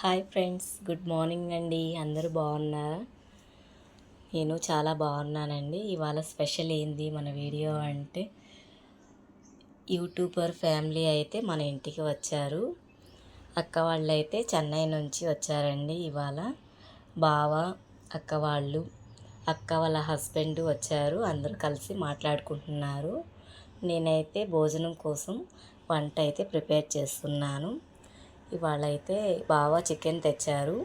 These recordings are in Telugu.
హాయ్ ఫ్రెండ్స్ గుడ్ మార్నింగ్ అండి. అందరూ బాగున్నారా? నేను చాలా బాగున్నానండి. ఇవాళ స్పెషల్ ఏంది మన వీడియో అంటే యూట్యూబర్ ఫ్యామిలీ అయితే మన ఇంటికి వచ్చారు. అక్క వాళ్ళు అయితే చెన్నై నుంచి వచ్చారండి ఇవాళ. బావ అక్క వాళ్ళు అక్క వాళ్ళ హస్బెండ్ వచ్చారు. అందరూ కలిసి మాట్లాడుకుంటున్నారు. నేనైతే భోజనం కోసం వంట అయితే ప్రిపేర్ చేస్తున్నాను. ఇవాళ అయితే బావా చికెన్ తెచ్చారు.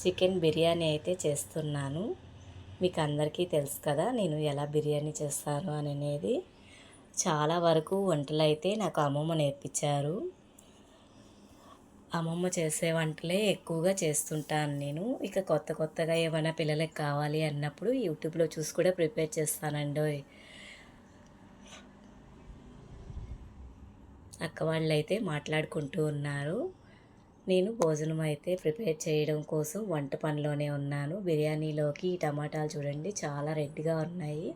చికెన్ బిర్యానీ అయితే చేస్తున్నాను. మీకు అందరికీ తెలుసు కదా నేను ఎలా బిర్యానీ చేస్తాను అని అనేది చాలా వరకు వంటలు అయితే నాకు అమ్మమ్మ నేర్పించారు. అమ్మమ్మ చేసే వంటలే ఎక్కువగా చేస్తుంటాను నేను. ఇక కొత్త కొత్తగా ఏమైనా పిల్లలకి కావాలి అన్నప్పుడు యూట్యూబ్లో చూసి కూడా ప్రిపేర్ చేస్తానండి. అక్క వాళ్ళు అయితే మాట్లాడుకుంటూ ఉన్నారు. నేను భోజనం అయితే ప్రిపేర్ చేయడం కోసం వంట పనిలోనే ఉన్నాను. బిర్యానీలోకి ఈ టమాటాలు చూడండి చాలా రెడ్గా ఉన్నాయి.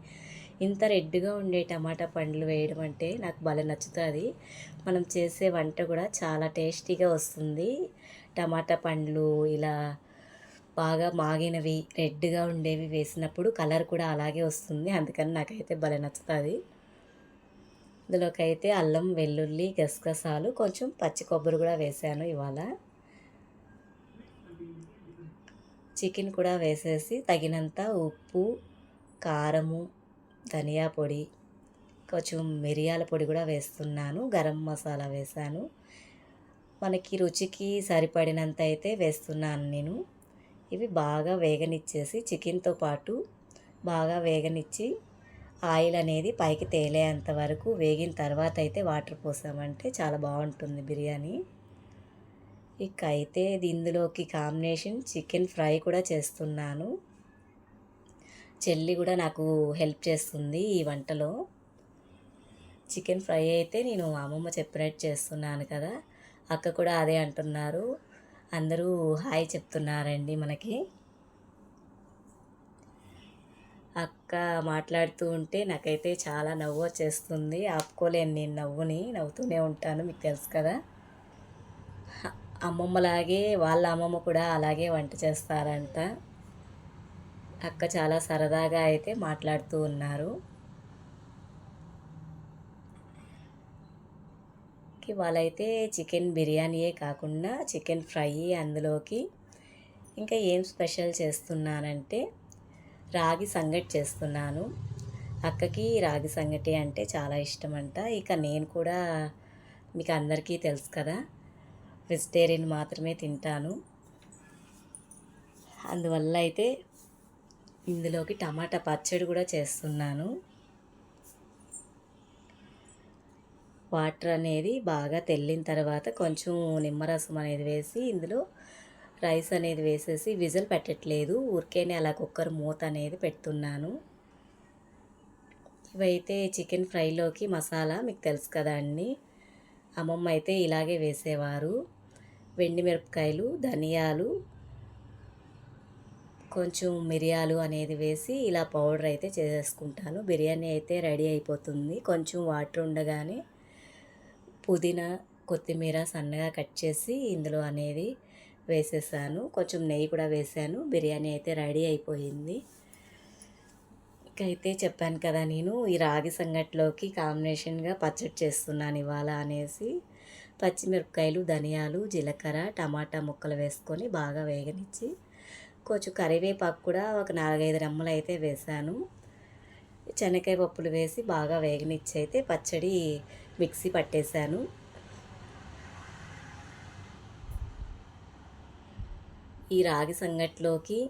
ఇంత రెడ్గా ఉండే టమాటా పండ్లు వేయడం అంటే నాకు భలే నచ్చుతుంది. మనం చేసే వంట కూడా చాలా టేస్టీగా వస్తుంది. టమాటా పండ్లు ఇలా బాగా మాగినవి రెడ్గా ఉండేవి వేసినప్పుడు కలర్ కూడా అలాగే వస్తుంది. అందుకని నాకైతే భలే నచ్చుతుంది. ఇందులోకి అయితే అల్లం వెల్లుల్లి గసగసాలు కొంచెం పచ్చి కొబ్బరి కూడా వేసాను ఇవాళ. చికెన్ కూడా వేసేసి తగినంత ఉప్పు కారము ధనియా పొడి కొంచెం మిరియాల పొడి కూడా వేస్తున్నాను. గరం మసాలా వేసాను. మనకి రుచికి సరిపడినంత అయితే వేస్తున్నాను నేను. ఇవి బాగా వేగనిచ్చేసి చికెన్తో పాటు బాగా వేగనిచ్చి ఆయిల్ అనేది పైకి తేలేంత వరకు వేగిన తర్వాత అయితే వాటర్ పోసామంటే చాలా బాగుంటుంది బిర్యానీ. ఇక అయితే ఇందులోకి కాంబినేషన్ చికెన్ ఫ్రై కూడా చేస్తున్నాను. చెల్లి కూడా నాకు హెల్ప్ చేస్తుంది ఈ వంటలో. చికెన్ ఫ్రై అయితే నేను అమ్మమ్మ చెప్పినట్టు చేస్తున్నాను కదా. అక్క కూడా అదే అంటున్నారు. అందరూ హాయ్ చెప్తున్నారండి మనకి. అక్క మాట్లాడుతూ ఉంటే నాకైతే చాలా నవ్వు వచ్చేస్తుంది. ఆపుకోలేను నేను నవ్వుని నవ్వుతూనే ఉంటాను మీకు తెలుసు కదా. అమ్మమ్మలాగే వాళ్ళ అమ్మమ్మ కూడా అలాగే వంట చేస్తారంట. అక్క చాలా సరదాగా అయితే మాట్లాడుతూ ఉన్నారు. వాళ్ళైతే చికెన్ బిర్యానీయే కాకుండా చికెన్ ఫ్రై అందులోకి. ఇంకా ఏం స్పెషల్ చేస్తున్నానంటే రాగి సంగటి చేస్తున్నాను. అక్కకి రాగి సంగటి అంటే చాలా ఇష్టం అంట ఇక నేను కూడా మీకు అందరికీ తెలుసు కదా వెజిటేరియన్ మాత్రమే తింటాను. అందువల్ల అయితే ఇందులోకి టమాటా పచ్చడి కూడా చేస్తున్నాను. వాటర్ అనేది బాగా తెల్లిన తర్వాత కొంచెం నిమ్మరసం అనేది వేసి ఇందులో రైస్ అనేది వేసేసి విజిల్ పెట్టట్లేదు. ఊరికేనే అలా కుక్కర్ మూత అనేది పెడుతున్నాను. ఇవైతే చికెన్ ఫ్రైలోకి మసాలా మీకు తెలుసు కదా అండి అమ్మమ్మ అయితే ఇలాగే వేసేవారు. వెండి మిరపకాయలు ధనియాలు కొంచెం మిరియాలు అనేది వేసి ఇలా పౌడర్ అయితే చేసేసుకుంటాను. బిర్యానీ అయితే రెడీ అయిపోతుంది. కొంచెం వాటర్ ఉండగానే పుదీనా కొత్తిమీర సన్నగా కట్ చేసి ఇందులో అనేది వేసేసాను. కొంచెం నెయ్యి కూడా వేసాను. బిర్యానీ అయితే రెడీ అయిపోయింది. అయితే చెప్పాను కదా నేను ఈ రాగి సంగట్లోకి కాంబినేషన్గా పచ్చడి చేస్తున్నాను ఇవాళ అనేసి. పచ్చిమిరపకాయలు ధనియాలు జీలకర్ర టమాటా ముక్కలు వేసుకొని బాగా వేగనిచ్చి కొంచెం కరివేపాకు కూడా ఒక నాలుగైదు రెమ్మలు అయితే వేసాను. శనగకాయ పప్పులు వేసి బాగా వేగనిచ్చి అయితే పచ్చడి మిక్సీ పట్టేశాను ఈ రాగి సంగట్లోకి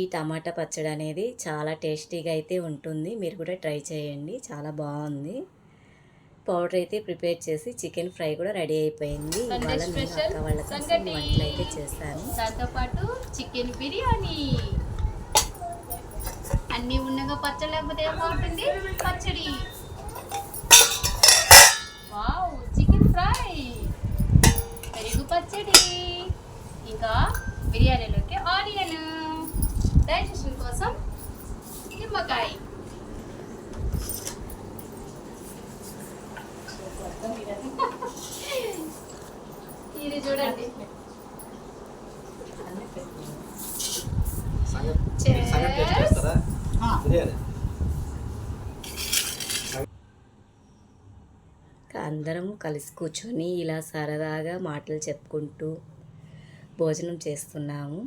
ఈ టమాటా పచ్చడి అనేది చాలా టేస్టీగా అయితే ఉంటుంది. మీరు కూడా ట్రై చేయండి. చాలా బాగుంది. పౌడర్ అయితే ప్రిపేర్ చేసి చికెన్ ఫ్రై కూడా రెడీ అయిపోయింది. ఇవాళ నేను అక్క వాళ్ళ కోసం ఈ వంటలు అయితే చేశాను దాంతోపాటు చికెన్ బిర్యానీ. అన్నీ ఉండగా పచ్చడి లేకపోతే బాగుంటుంది? పచ్చడి. Wow chicken fry. పెరుగు పచ్చడి. ఇంకా బిర్యానీలోకి ఆనియన్ డైజెషన్ కోసం నిమ్మకాయ. ఇది చూడండి. అందరము కలిసి కూర్చొని ఇలా సరదాగా మాటలు చెప్పుకుంటూ భోజనం చేస్తున్నాము.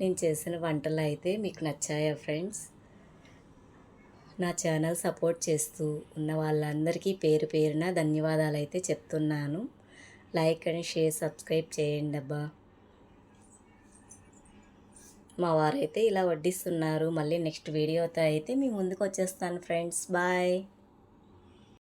నేను చేసిన వంటలు అయితే మీకు నచ్చాయా ఫ్రెండ్స్? నా ఛానల్ సపోర్ట్ చేస్తూ ఉన్న వాళ్ళందరికీ పేరు పేరున ధన్యవాదాలు అయితే చెప్తున్నాను. లైక్ అండ్ షేర్ సబ్స్క్రైబ్ చేయండి అబ్బా. మా వారైతే ఇలా వడ్డిస్తున్నారు. మళ్ళీ నెక్స్ట్ వీడియోతో అయితే మీ ముందుకు వచ్చేస్తాను ఫ్రెండ్స్. బాయ్.